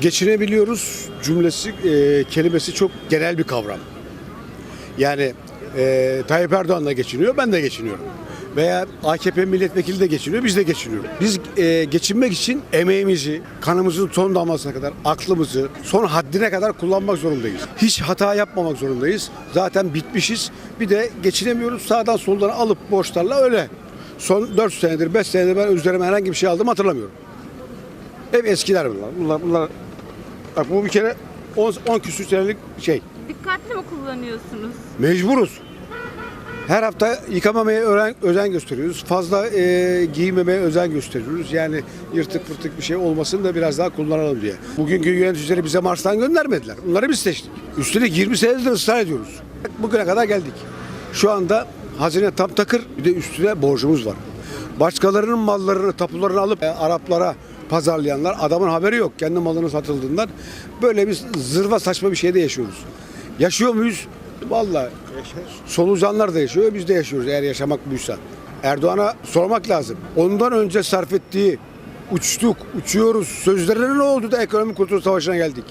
Geçinebiliyoruz cümlesi, e, kelimesi çok genel bir kavram. Yani e, Tayyip Erdoğan da geçiniyor, ben de geçiniyorum. Veya AKP milletvekili de geçiniyor, biz de geçiniyoruz. Biz e, geçinmek için emeğimizi, kanımızın son damlasına kadar, aklımızı son haddine kadar kullanmak zorundayız. Hiç hata yapmamak zorundayız. Zaten bitmişiz. Bir de geçinemiyoruz. Sağdan soldan alıp borçlarla öyle. Son 4 senedir, 5 senedir ben üzerime herhangi bir şey aldım hatırlamıyorum. Hep eskiler bunlar. Bunlar, bunlar Bak bu bir kere 10, 10 küsür senelik şey. Dikkatli mi kullanıyorsunuz? Mecburuz. Her hafta yıkamamaya özen, özen gösteriyoruz. Fazla e, giymemeye özen gösteriyoruz. Yani yırtık pırtık bir şey olmasın da biraz daha kullanalım diye. Bugünkü yöneticileri bize Mars'tan göndermediler. Bunları biz seçtik. Üstelik 20 senedir ısrar ediyoruz. Bugüne kadar geldik. Şu anda hazine tam takır bir de üstüne borcumuz var. Başkalarının mallarını, tapularını alıp e, Araplara pazarlayanlar adamın haberi yok kendi malının satıldığından. Böyle bir zırva saçma bir şeyde yaşıyoruz. Yaşıyor muyuz? Vallahi solucanlar da yaşıyor, biz de yaşıyoruz eğer yaşamak buysa. Erdoğan'a sormak lazım. Ondan önce sarf ettiği uçtuk, uçuyoruz sözlerine ne oldu da ekonomi kurtuluş savaşına geldik?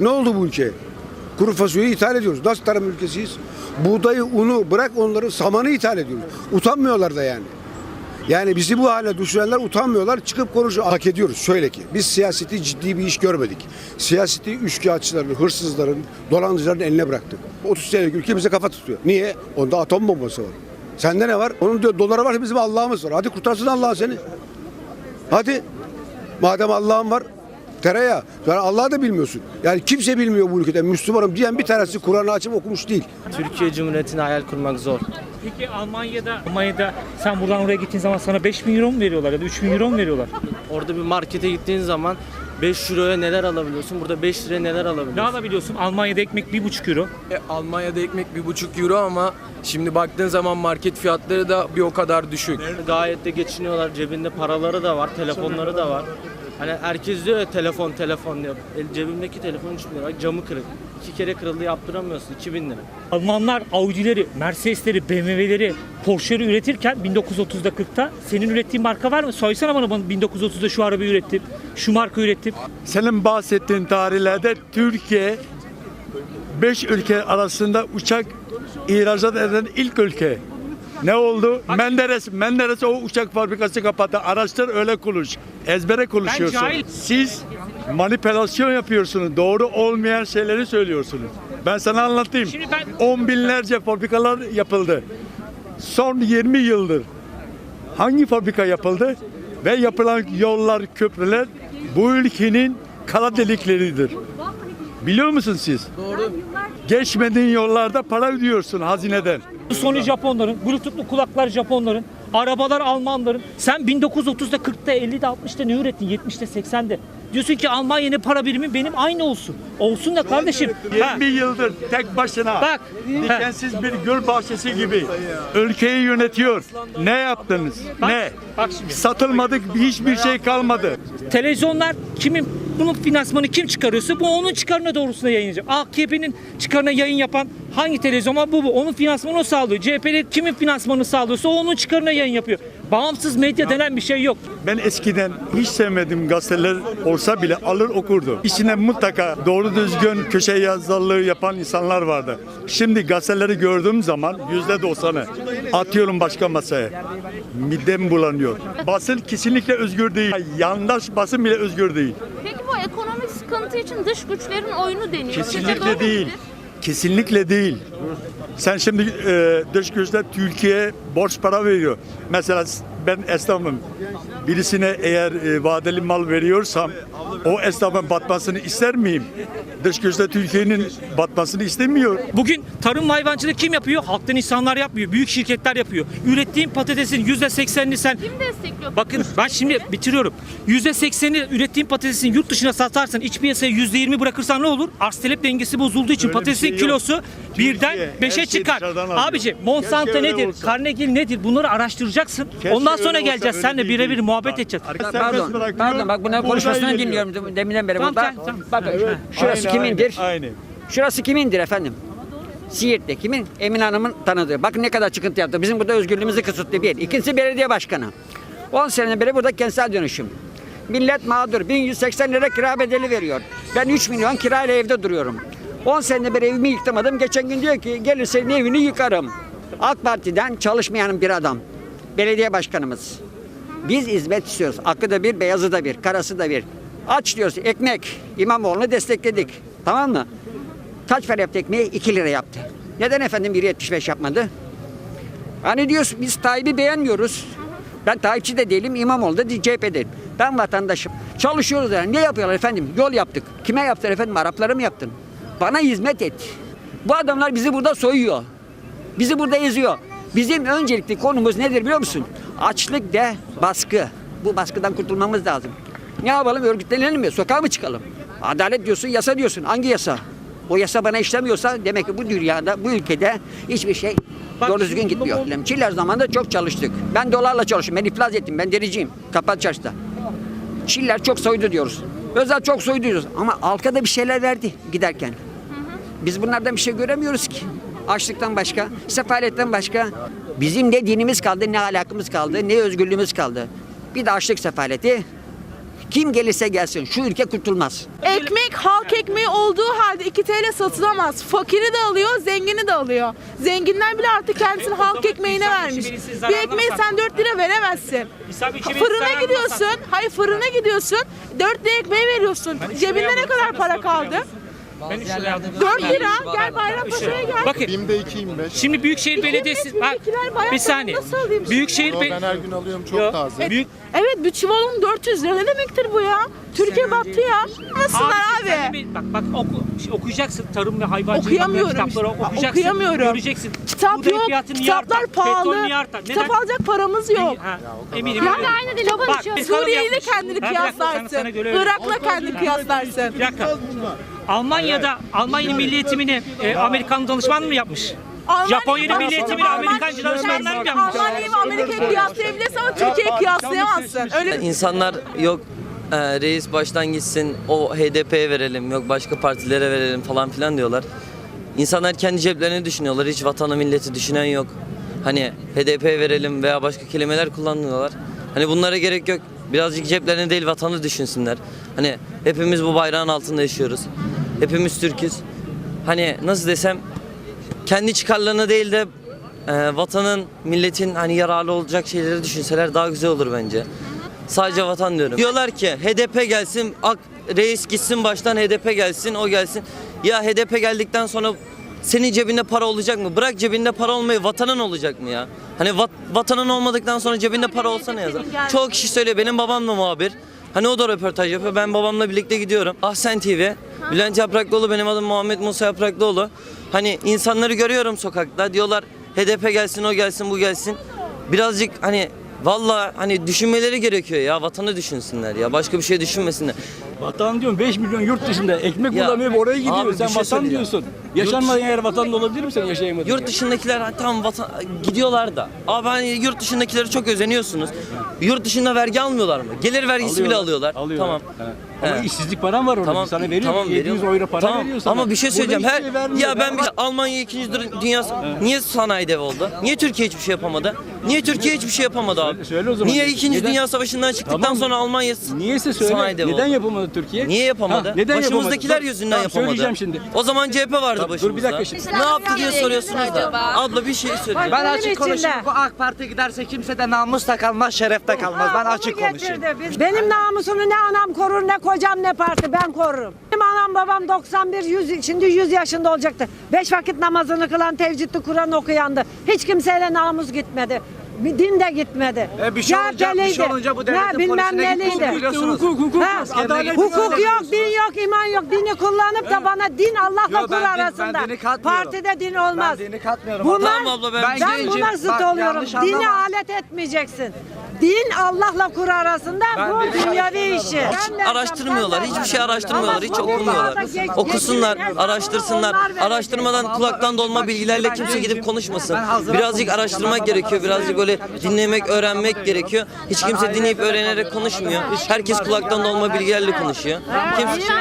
Ne oldu bu ülkeye? Kuru fasulyeyi ithal ediyoruz. Nasıl tarım ülkesiyiz? Buğdayı, unu bırak onları samanı ithal ediyoruz. Utanmıyorlar da yani. Yani bizi bu hale düşürenler utanmıyorlar. Çıkıp konuşuyor. Hak ediyoruz. Şöyle ki biz siyaseti ciddi bir iş görmedik. Siyaseti üçkağıtçıların, hırsızların, dolandırıcıların eline bıraktık. 30 senelik ülke bize kafa tutuyor. Niye? Onda atom bombası var. Sende ne var? Onun diyor doları var bizim Allah'ımız var. Hadi kurtarsın Allah seni. Hadi. Madem Allah'ın var tereyağı. Yani Allah'ı da bilmiyorsun. Yani kimse bilmiyor bu ülkede. Müslümanım diyen bir tanesi Kur'an'ı açıp okumuş değil. Türkiye Cumhuriyeti'ne hayal kurmak zor. Peki Almanya'da Almanya'da sen buradan oraya gittiğin zaman sana 5 bin euro mu veriyorlar ya da 3 bin euro mu veriyorlar? Orada bir markete gittiğin zaman 5 euroya neler alabiliyorsun? Burada 5 liraya neler Ne alabiliyorsun? alabiliyorsun? Almanya'da ekmek 1,5 euro. E, Almanya'da ekmek bir buçuk euro ama şimdi baktığın zaman market fiyatları da bir o kadar düşük. Gayet de geçiniyorlar. Cebinde paraları da var, telefonları da var. Hani herkes diyor ya telefon telefon diyor. El, cebimdeki telefon 3 bin lira. Camı kırık. İki kere kırıldı yaptıramıyorsun. 2000 lira. Almanlar Audi'leri, Mercedes'leri, BMW'leri, Porsche'leri üretirken 1930'da 40'ta senin ürettiğin marka var mı? Soysana bana bana 1930'da şu arabayı ürettim, şu marka ürettim. Senin bahsettiğin tarihlerde Türkiye 5 ülke arasında uçak ihracat eden ilk ülke. Ne oldu? Menderes, Menderes o uçak fabrikası kapattı. Araştır öyle konuş. Ezbere konuşuyorsun. Siz manipülasyon yapıyorsunuz. Doğru olmayan şeyleri söylüyorsunuz. Ben sana anlatayım. Ben- On binlerce fabrikalar yapıldı. Son 20 yıldır hangi fabrika yapıldı? Ve yapılan yollar, köprüler bu ülkenin kara delikleridir. Biliyor musunuz siz? Doğru. Geçmediğin yollarda para ödüyorsun hazineden. Sony Japonların, Bluetooth'lu kulaklar Japonların, arabalar Almanların. Sen 1930'da 40'ta 50'de 60'da ne ürettin? 70'te 80'de. Diyorsun ki Almanya'nın para birimi benim aynı olsun. Olsun da kardeşim. Ha, 20 yıldır tek başına Bak. dikensiz bir gül bahçesi gibi ülkeyi yönetiyor. Ne yaptınız? Bak, ne? bak şimdi. Satılmadık hiçbir şey kalmadı. Televizyonlar kimin bunun finansmanı kim çıkarıyorsa bu onun çıkarına doğrusunda yayınlayacak. AKP'nin çıkarına yayın yapan hangi televizyon var bu bu. Onun finansmanını o sağlıyor. CHP'li kimin finansmanını sağlıyorsa onun çıkarına yayın yapıyor. Bağımsız medya denen bir şey yok. Ben eskiden hiç sevmediğim gazeteler olsa bile alır okurdu. İçine mutlaka doğru düzgün köşe yazarlığı yapan insanlar vardı. Şimdi gazeteleri gördüğüm zaman yüzde doksanı atıyorum başka masaya. Midem bulanıyor. Basın kesinlikle özgür değil. Yandaş basın bile özgür değil. Ekonomik sıkıntı için dış güçlerin oyunu deniyor. Kesinlikle değil. Kesinlikle değil. Sen şimdi e, dış güçler Türkiye'ye borç para veriyor. Mesela ben esnafım. Birisine eğer e, vadeli mal veriyorsam o esnafın batmasını ister miyim? Dış güçler Türkiye'nin batmasını istemiyor. Bugün tarım hayvancılık kim yapıyor? Halktan insanlar yapmıyor. Büyük şirketler yapıyor. Ürettiğin patatesin %80'ini sen Kim destekliyor? Bakın ben şimdi bitiriyorum. %80'i ürettiğin patatesin yurt dışına satarsan iç piyasaya %20 bırakırsan ne olur? Arz talep dengesi bozulduğu için Öyle bir patatesin şey yok. kilosu birden Türkiye her 5'e şeyi çıkar. dışarıdan alıyor. Abici Monsanto Keşke öyle nedir? olsa. Carnegie nedir? Bunları araştıracaksın. Keşke Ondan sonra geleceğiz. Senle birebir muhabbet Bak, edeceğiz. Pardon, pardon bak bunların konuşmasını dinliyorum deminden beri Tamam, burada. sen- sen- Bakın Evet, şurası aynı, kimindir? Aynı. Şurası kimindir efendim? Siirt'te kimin? Emin Hanım'ın tanıdığı. Bakın ne kadar çıkıntı yaptı. Bizim burada özgürlüğümüzü kısıtlı bir. İkincisi belediye başkanı. 10 seneden beri burada kentsel dönüşüm. millet mağdur. 1180 lira kira bedeli veriyor. Ben 3 milyon kirayla evde duruyorum. 10 senedir bir evimi yıktırmadım. Geçen gün diyor ki gelir senin evini yıkarım. AK Parti'den çalışmayan bir adam. Belediye başkanımız. Biz hizmet istiyoruz. Akı da bir, beyazı da bir, karası da bir. Aç diyoruz ekmek. İmamoğlu'nu destekledik. Tamam mı? Kaç para yaptı ekmeği? 2 lira yaptı. Neden efendim 1.75 yapmadı? Hani diyoruz biz Tayyip'i beğenmiyoruz. Ben Tayyipçi de değilim, İmamoğlu da CHP'deyim. Ben vatandaşım. Çalışıyoruz yani. Ne yapıyorlar efendim? Yol yaptık. Kime yaptılar efendim? Araplara mı yaptın? Bana hizmet et. Bu adamlar bizi burada soyuyor. Bizi burada eziyor. Bizim öncelikli konumuz nedir biliyor musun? Açlık de baskı. Bu baskıdan kurtulmamız lazım. Ne yapalım? Örgütlenelim mi? Sokağa mı çıkalım? Adalet diyorsun, yasa diyorsun. Hangi yasa? O yasa bana işlemiyorsa demek ki bu dünyada, bu ülkede hiçbir şey Bak doğru düzgün gitmiyor. Çiller zamanında çok çalıştık. Ben dolarla çalışıyorum. Ben iflas ettim. Ben dericiyim. Kapat çarşıda. Çiller çok soydu diyoruz. Özel çok soydu diyoruz. Ama halka da bir şeyler verdi giderken. Biz bunlardan bir şey göremiyoruz ki. Açlıktan başka, sefaletten başka. Bizim ne dinimiz kaldı, ne alakamız kaldı, ne özgürlüğümüz kaldı. Bir de açlık sefaleti. Kim gelirse gelsin şu ülke kurtulmaz. Ekmek halk ekmeği olduğu halde 2 TL satılamaz. Fakiri de alıyor, zengini de alıyor. Zenginler bile artık kendisini halk ekmeğine vermiş. Bir ekmeği sen 4 lira veremezsin. Fırına gidiyorsun, hayır fırına gidiyorsun, 4 lira ekmeği veriyorsun. Cebinde ne kadar para kaldı? Ben 3 liraya aldım. 4 lira, gel Bayrampaşa'ya gel. Bakın BİM'de 2.25. şimdi Büyükşehir Belediyesi bak Bizimkiler bayağı bir saniye. nasıl alayım? Büyükşehir Yo, Be- ben her gün alıyorum çok Yo, taze. Büyük Evet bir çuvalın 400 lira ne demektir bu ya? Türkiye battı ya. Nasıllar Abi, sen de bir- Bak bak oku, şey, okuyacaksın tarım ve hayvancılık Okuyamıyorum kitapları işte. okuyacaksın. Okuyamıyorum. Göreceksin. Kitap Buğday yok, fiyatı niye kitaplar artar? Pahalı. artar? Kitap Neden? alacak paramız yok. Ha, eminim. Ya öyle. da aynı dili Bak, biz kalıp Suriye ile kendini Ben bir dakika, sana- kıyaslarsın. sana göre öyle. Irak'la kendini kıyaslarsın. Bir dakika. Almanya'da Almanya milli eğitimini e, Amerikan danışman mı yapmış? Japonya'nın milli eğitimini Amerikan danışmanlar mı yapmış? Almanya'yı ve Amerika'yı kıyaslayabilirsin ama Türkiye'yi kıyaslayamazsın. Öyle İnsanlar yok e, reis baştan gitsin o HDP'ye verelim yok başka partilere verelim falan filan diyorlar. İnsanlar kendi ceplerini düşünüyorlar hiç vatanı milleti düşünen yok. Hani HDP'ye verelim veya başka kelimeler kullanıyorlar. Hani bunlara gerek yok. Birazcık ceplerini değil vatanı düşünsünler. Hani hepimiz bu bayrağın altında yaşıyoruz. Hepimiz Türk'üz. Hani nasıl desem kendi çıkarlarını değil de e, vatanın, milletin hani yararlı olacak şeyleri düşünseler daha güzel olur bence. Sadece vatan diyorum. Diyorlar ki HDP gelsin, AK, reis gitsin baştan HDP gelsin, o gelsin. Ya HDP geldikten sonra senin cebinde para olacak mı? Bırak cebinde para olmayı vatanın olacak mı ya? Hani vat- vatanın olmadıktan sonra cebinde para olsa ne yazar? Çoğu kişi söylüyor benim babam da muhabir. Hani o da röportaj yapıyor. Ben babamla birlikte gidiyorum. Ahsen TV. Bülent Yapraklıoğlu benim adım Muhammed Musa Yapraklıoğlu. Hani insanları görüyorum sokakta. Diyorlar HDP gelsin, o gelsin, bu gelsin. Birazcık hani Vallahi hani düşünmeleri gerekiyor ya vatanı düşünsünler ya başka bir şey düşünmesinler. Vatan diyorum 5 milyon yurt dışında ekmek Ya, bulamıyor oraya gidiyor. abi sen şey vatan diyorsun. Yaşanmayan yer vatan olabilir mi sen yaşayamadın? Yurt dışındakiler ha, tamam vatan gidiyorlar da. Abi hani yurt dışındakileri çok özeniyorsunuz. Yurt dışında vergi almıyorlar mı? Gelir vergisi bile alıyorlar. Alıyorlar. Tamam. He. Ama He. işsizlik paran var orada. Tamam, sana veriyor. tamam, 700 veriyorum. euro para Tamam, veriyor sana. Ama bir şey söyleyeceğim. Her şey ya ben bir Almanya 2. Dünya niye sanayi dev oldu? Niye Türkiye hiçbir şey yapamadı? Niye Türkiye hiçbir şey yapamadı abi? Söyle- söyle o zaman. Niye 2. Neden? Dünya Savaşı'ndan çıktıktan Tamam. sonra Almanya Niyeyse söyle. sanayi dev oldu? Neden yapamadı Türkiye? Niye yapamadı? Ha, neden Başımızdakiler yapamadı? yüzünden Tamam, yapamadı. Söyleyeceğim şimdi. O zaman CHP vardı Tamam, dur başımızda. bir dakika şimdi. Ne yaptı diye soruyorsunuz da. Abla bir şey söyleyeceğim. Ben açık konuşayım. Bu AK Parti giderse kimse de namus da kalmaz, şeref de kalmaz. Ben açık konuşayım. Benim namusumu ne anam korur ne kocam ne parti ben korurum. Benim anam babam 91 100 şimdi 100 yaşında olacaktı. Beş vakit namazını kılan tevcitli Kur'an okuyandı. Hiç kimseyle namus gitmedi. Bir din de gitmedi. E bir şey olunca- bir şey olunca bu devletin ne, bilmem polisine biliyorsunuz. Hukuk, hukuk, Ha, adalet hukuk öyle yok, din yok, iman yok. Dini kullanıp da bana din Allah'la Yo, kul ben din- ben arasında. dini katmıyorum. Partide din olmaz. Ben dini katmıyorum. Bunlar, Tamam abla, ben- Ben ben gencim. buna zıt Bak, oluyorum. yanlış Dini anlama. alet etmeyeceksin. Din Allah'la kur arasında Ben bu dünyevi işi. Hiç araştırmıyorlar, hiçbir şey araştırmıyorlar, hiç okumuyorlar. Okusunlar, araştırsınlar. Araştırmadan kulaktan dolma bilgilerle kimse gidip konuşmasın. Birazcık araştırmak gerekiyor, birazcık böyle dinlemek, öğrenmek gerekiyor. Hiç kimse dinleyip öğrenerek konuşmuyor. Herkes kulaktan dolma bilgilerle konuşuyor. Kimse,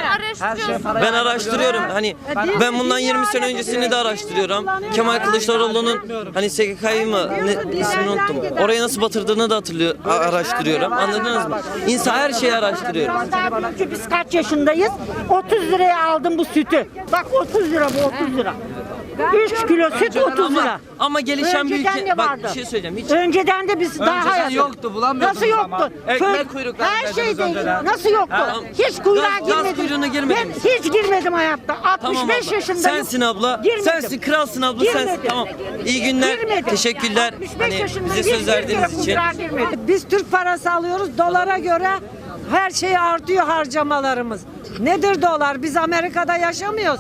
ben araştırıyorum. Hani ben bundan 20 sene öncesini de araştırıyorum. Kemal Kılıçdaroğlu'nun hani SGK'yı mı ne, ismini unuttum. Orayı nasıl batırdığını da hatırlıyor, a- araştırıyorum. Anladınız mı? İnsan her şeyi araştırıyor. Biz kaç yaşındayız? 30 liraya aldım bu sütü. Bak 30 lira bu 30 lira. 3 kilo süt 30 lira. Ama gelişen bir Önceden ülke. de Bak vardı. bir şey söyleyeceğim. Hiç Önceden de biz daha Önceden yaşlı- yoktu, bulamıyordunuz Nasıl yoktu? ama. Ekmek Fö- kuyruklarına Her şey değil. önceden. Nasıl yoktu? Ha, hiç kuyruğa gaz- gaz girmedim. kuyruğuna girmedin Ben hiç girmedim hayatta. 65 Tamam abla. yaşındayım. Sensin abla. Girmedim. Sensin kralsın abla sensin. Girmedim. Tamam. İyi günler. Girmedim. Teşekkürler. 65 Hani yaşındayım. bize söz verdiğiniz için. kuyruğa girmedim. Biz Türk parası alıyoruz. Dolara göre her şey artıyor harcamalarımız. Nedir dolar? Biz Amerika'da yaşamıyoruz.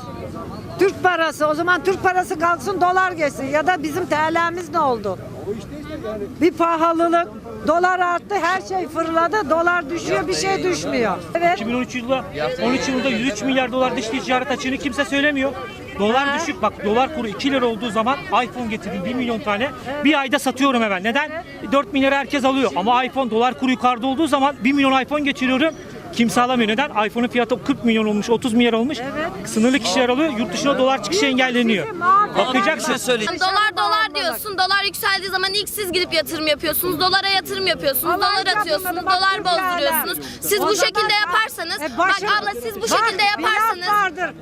Türk parası. O zaman Türk parası kalksın dolar geçsin. Ya da bizim TL'miz ne oldu? Bir pahalılık. Dolar arttı, her şey fırladı. Dolar düşüyor, bir şey düşmüyor. Evet. 2013 yılında 13 yılında 103 milyar dolar dış ticaret açığını kimse söylemiyor. Dolar düşük bak dolar kuru 2 lira olduğu zaman iPhone getirdim 1 milyon tane. Bir ayda satıyorum hemen. Neden? 4 milyara herkes alıyor. Ama iPhone dolar kuru yukarıda olduğu zaman 1 milyon iPhone geçiriyorum. Kimse alamıyor. Neden? iPhone'un fiyatı 40 milyon olmuş, 30 milyar olmuş. Sınırlı kişiler alıyor. Yurt dışına dolar çıkışı engelleniyor. Bakacaksın. söyleyeyim. Dolar dolar diyorsun. Dolar yükseldiği zaman ilk siz gidip yatırım yapıyorsunuz. Dolara yatırım yapıyorsunuz. Allah'ın dolar atıyorsunuz. bak Dolar bozduruyorsunuz. Siz O bu zaman şekilde yaparsanız E, bak başım- abla siz bu Bak, şekilde bir laf yaparsanız vardır.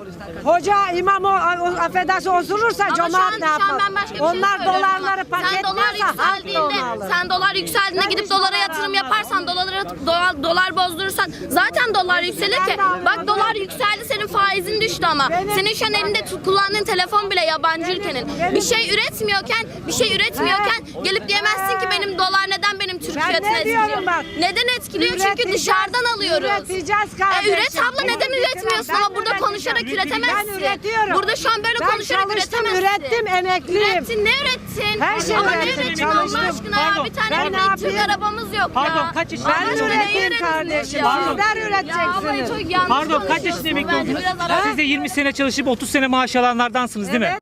Hoca imam o, o affedersin osurursa Ama şu an, cemaat ne şu an yapar? ben başka bir şey Onlar söylüyorum dolarları sen dolar paketliyorsa halk da onu yükseldiğinde alır. sen dolar yükseldiğinde gidip dolara dolar yatırım yaparsan dolar dolar, dolar bozdurursan zaten dolar yükselir ki bak dolar yükseldi senin faizin düştü ama Benim- senin şu an elinde kullandığın telefon bile yabancı ülkenin bir şey üretmiyorken bir şey üretmiyorken gelip diyemezsin ki benim dolar neden benim Türk Ben fiyatını ne etkiliyor bak? neden etkiliyor çünkü dışarıdan alıyoruz Üreteceğiz e, kardeşim. üret abla neden üretmiyorsun ben ama burada konuşarak Ben üretemezsin. üretiyorum. Burada şu an böyle Ben konuşarak çalıştım, üretemezsin. ürettim, emekliyim. Ürettin ne ürettin? Her şeyi Ama ne ürettim, ürettin Allah çalıştım. aşkına ya? Pardon, Bir tane ben ne Türk arabamız yok Pardon, ya. kaç Allah Ben ne ürettiniz kardeşim. ya? Sizler Ya üreteceksiniz. çok yanlış Pardon kaç yaşında emekli oldunuz? Siz de 20 sene çalışıp 30 sene maaş alanlardansınız değil mi?